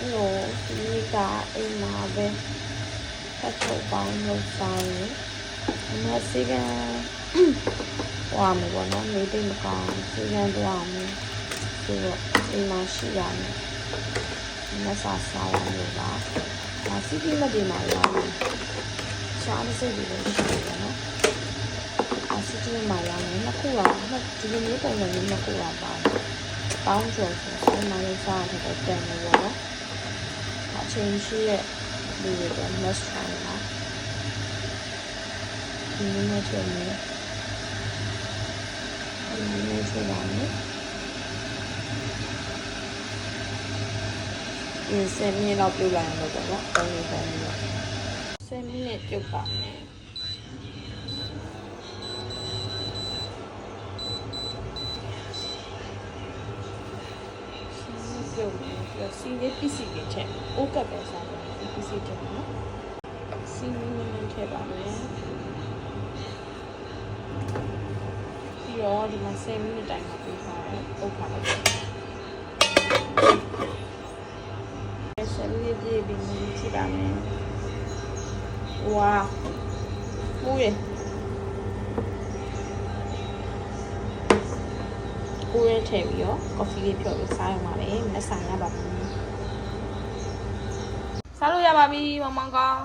အဲ့လိုဒီနေ့ကအိမ်မှာပဲဖတ်ထုတ်ပေါင်းလုပ်စားရင်အမစီကံဟွာမယ်ပေါ့နော်နေသိမကောင်းစီကံတော့မယ်ဆိုတော့အိမ်မှာရှိရမယ်မဆာစားရလို့ပါဒါစီးပြီးမတင်ပါရောရှားမစိတ်တွေလည်းရှိတယ်နော်အစီအစဉ်မှာရောင်းနေနှစ်ခုတော့နှစ်ဒီလိုမျိုးပုံစံမျိုးနှစ်ခုတော့ပါတယ်ပေါင်းကျော်ဆိုအိမ်မှာလုပ်စားရတဲ့တန်နေပေါ့နော် အချိန်ရှိရဲ့လူတွေတော့ must try ပါဒီနေ့နဲ့ချက်နေဒီနေ့ချက်ပါမယ်ဒီ7မိနစ်လောက်ပြုတ်လိုက်အောင်လို့ပေါ့နော်3မိနစ်3မိနစ်7မိနစ်ပြုတ်ပါမယ် ပြုတ်နေပြီးတော့စီလေးပစ္စည်းတွေချက်အိုးကပ်ပဲစားတယ်ပစ္စည်းချက်နော်စီလေးနည်းနည်းထည့်ပါမယ်ပြီးတော့ဒီမှာ10မိနစ်တိုင်မှာပြီးထားတယ်အုပ်ထားလိုက်တယ်10မိနစ်ပြည့်ပြီးကြည့်ပါမယ်ဝါမူးရ ကိုရဲထည့်ပြီးတော့ coffee လေးဖြော်ပြီးစားရမှာပဲမဆိုင်ရပါဘူးစားလို့ရပါပြီမမကောင်း